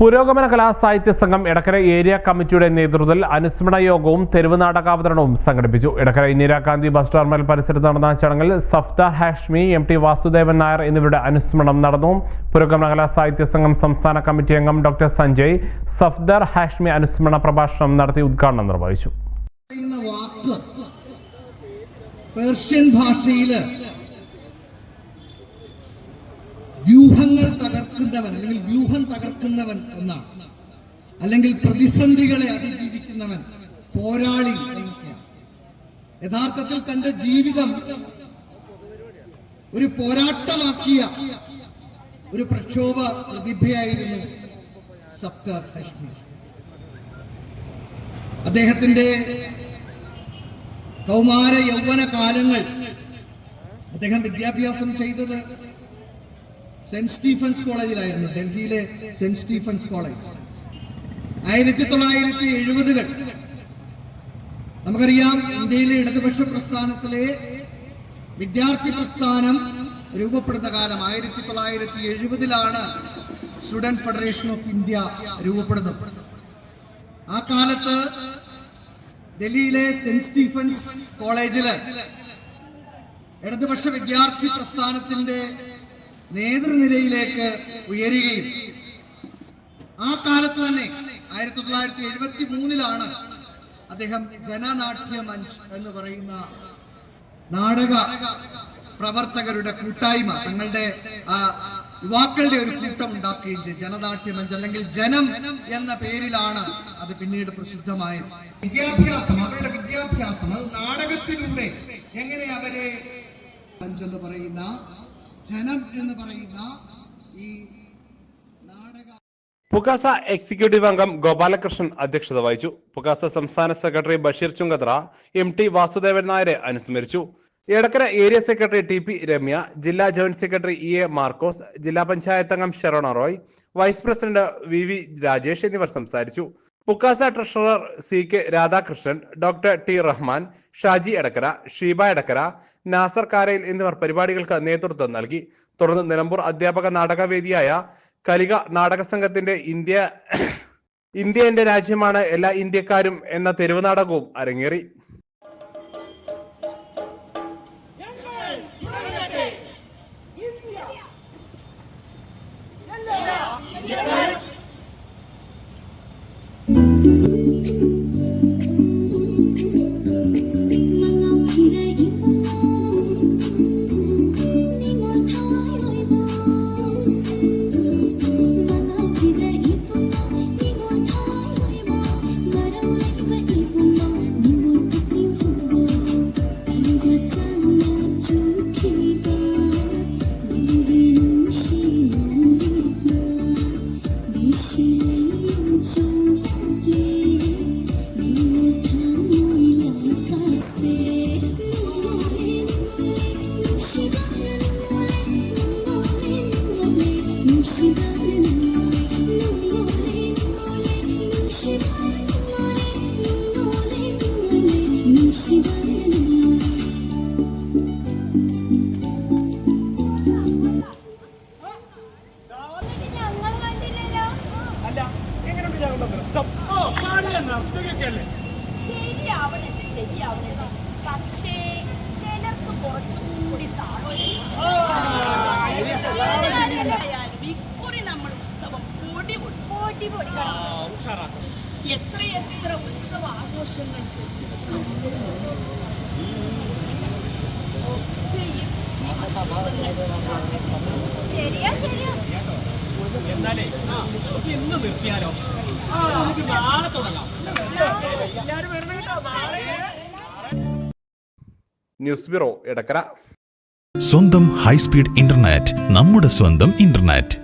പുരോഗമന കലാസാഹിത്യ സംഘം എടക്കര ഏരിയ കമ്മിറ്റിയുടെ നേതൃത്വത്തിൽ അനുസ്മരണ യോഗവും തെരുവ് നാടകാവതരണവും സംഘടിപ്പിച്ചു. എടക്കര ഇന്ദിരാഗാന്ധി ബസ് ടെർമിനൽ പരിസരത്ത് നടന്ന ചടങ്ങിൽ സഫ്ത ഹാഷ്മി എം ടി വാസുദേവൻ നായർ എന്നിവരുടെ അനുസ്മരണം നടന്നു. പുരോഗമന കലാസാഹിത്യ സംഘം സംസ്ഥാന കമ്മിറ്റി അംഗം ഡോക്ടർ സഞ്ജയ് സഫ്ദർ ഹാഷ്മി അനുസ്മരണ പ്രഭാഷണം നടത്തി ഉദ്ഘാടനം നിർവഹിച്ചു. പേർഷ്യൻ ഭാഷയിൽ തകർക്കുന്നവൻ അല്ലെങ്കിൽ വ്യൂഹം തകർക്കുന്നവൻ എന്നാണ് അല്ലെങ്കിൽ പ്രതിസന്ധികളെ അതിജീവിക്കുന്നവൻ പോരാളി യഥാർത്ഥത്തിൽ തന്റെ ജീവിതം ഒരു പോരാട്ടമാക്കിയ ഒരു പ്രക്ഷോഭ പ്രതിഭയായിരുന്നു സഫ്തർ കശ്മീർ. അദ്ദേഹത്തിന്റെ കൗമാര യൗവന കാലങ്ങൾ അദ്ദേഹം വിദ്യാഭ്യാസം ചെയ്തത് സെന്റ് സ്റ്റീഫൻസ് കോളേജിലായിരുന്നു ഡൽഹിയിലെ സെന്റ് സ്റ്റീഫൻസ് കോളേജ്. ആയിരത്തി തൊള്ളായിരത്തി എഴുപതുകൾ നമുക്കറിയാം ഇന്ത്യയിലെ ഇടതുപക്ഷ പ്രസ്ഥാനത്തിലെ വിദ്യാർത്ഥി പ്രസ്ഥാനം രൂപപ്പെടുന്ന കാലം ആയിരത്തി തൊള്ളായിരത്തി എഴുപതിലാണ് സ്റ്റുഡന്റ് ഫെഡറേഷൻ ഓഫ് ഇന്ത്യ രൂപപ്പെടുന്നത്. ആ കാലത്ത് ഡൽഹിയിലെ സെന്റ് സ്റ്റീഫൻസ് കോളേജിൽ ഇടതുപക്ഷ വിദ്യാർത്ഥി പ്രസ്ഥാനത്തിന്റെ നേതൃനിരയിലേക്ക് ഉയരുകയും ആ കാലത്ത് തന്നെ ആയിരത്തി തൊള്ളായിരത്തി എഴുപത്തി മൂന്നിലാണ് അദ്ദേഹം ജനനാട്യ മഞ്ച് എന്ന് പറയുന്ന നാടക പ്രവർത്തകരുടെ കൂട്ടായ്മ തങ്ങളുടെ ആ യുവാക്കളുടെ ഒരു കൂട്ടം ഉണ്ടാക്കുകയും ചെയ്തു. ജനനാട്യ മഞ്ച് അല്ലെങ്കിൽ ജനം എന്ന പേരിലാണ് അത് പിന്നീട് പ്രസിദ്ധമായത്. വിദ്യാഭ്യാസം അവരുടെ വിദ്യാഭ്യാസം അത് നാടകത്തിലൂടെ എങ്ങനെ അവരെ മഞ്ച് എന്ന് പറയുന്ന ജനം എന്ന് പറയുന്ന ഈ പുകാസ എക്സിക്യൂട്ടീവ് അംഗം ഗോപാലകൃഷ്ണൻ അധ്യക്ഷത വഹിച്ചു. പുകാസ സംസ്ഥാന secretary Basheer Chungathara M T Vasudevan നായരെ അനുസ്മരിച്ചു. Edakkara area secretary T P Ramya ജില്ലാ joint secretary E A Markose ജില്ലാ പഞ്ചായത്ത് അംഗം Sherona Roy vice president V V Rajesh എന്നിവർ സംസാരിച്ചു. Pukasa treasurer C K Radhakrishnan doctor T Rahman Shaji Edakkara Sheeba Edakkara Nasar Karayil എന്നിവർ പരിപാടികൾക്ക് നേതൃത്വം നൽകി. തുടർന്ന് നിലമ്പൂർ അധ്യാപക നാടകവേദിയായ കലിക നാടക സംഘത്തിന്റെ ഇന്ത്യ ഇന്ത്യ എന്റെ രാജ്യമാണ് എല്ലാ ഇന്ത്യക്കാരും എന്ന തെരുവ് നാടകവും അരങ്ങേറി. ശരിയാവണുണ്ട് ശരിയാവണുണ്ട് പക്ഷേ ചിലർക്ക് കുറച്ചുകൂടി താഴോട്ടായാലും എത്ര എത്ര ഉത്സവ ആഘോഷങ്ങൾക്ക് ശരിയാ ശരിയാ എന്നാലേ ഇന്ന് നിർത്തിയാലോ ആ നമുക്ക് നാളെ തുടങ്ങാം എല്ലാരും വരണം കേട്ടോ നാളെ ന്യൂസ് ബ്യൂറോ എടക്കര. സ്വന്തം ഹൈസ്പീഡ് ഇന്റർനെറ്റ് നമ്മുടെ സ്വന്തം ഇന്റർനെറ്റ്.